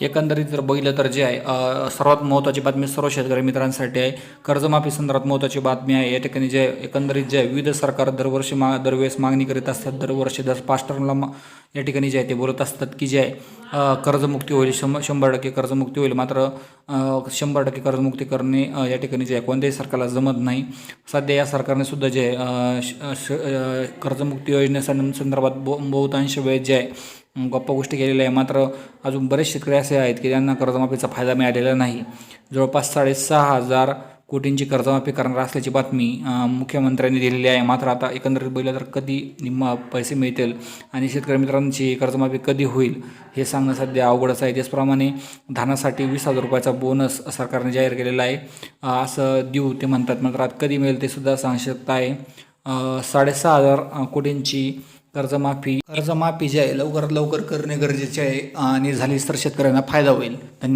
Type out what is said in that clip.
एकंदरीत जर बघितलं तर जे आहे सर्वात महत्त्वाची बातमी सर्व शेतकरी मित्रांसाठी आहे. कर्जमाफी संदर्भात महत्त्वाची बातमी आहे. या ठिकाणी जे एकंदरीत जे आहे, विविध सरकार दरवर्षी मा दरवेळेस मागणी करीत असतात दरवर्षी दर पाच टर्मला मा या ठिकाणी जे आहे ते बोलत असतात की जे आहे कर्जमुक्ती होईल शं शंभर टक्के कर्जमुक्ती होईल. मात्र शंभर टक्के कर्जमुक्ती करणे या ठिकाणी जे आहे कोणत्याही सरकारला जमत नाही. सध्या या सरकारने सुद्धा जे आहे श- श- कर्जमुक्ती योजनेसं संदर्भात बहुतांश वेळ जे आहे गप्पा गोष्टी केलेल्या आहे. मात्र अजून बरेच शेतकरी असे आहेत की ज्यांना कर्जमाफीचा फायदा मिळालेला नाही. जवळपास साडेसहा हजार कोटींची कर्जमाफी करणार असल्याची बातमी मुख्यमंत्र्यांनी दिलेली आहे. मात्र आता एकंदरीत बोललं तर कधी निम्मा पैसे मिळतील आणि शेतकरी मित्रांची कर्जमाफी कधी होईल हे सांगणं सध्या अवघडच आहे. त्याचप्रमाणे धानासाठी वीस हजार रुपयाचा बोनस सरकारने जाहीर केलेला आहे. असं देऊ ते म्हणतात. मात्र आता कधी मिळेल ते सुद्धा सांगू शकत आहे. साडेसहा हजार कोटींची कर्जमाफी कर्जमाफी जी आहे लवकरात लवकर करणे गरजेचे आहे आणि झालीच तर शेतकऱ्यांना फायदा होईल. धन्यवाद.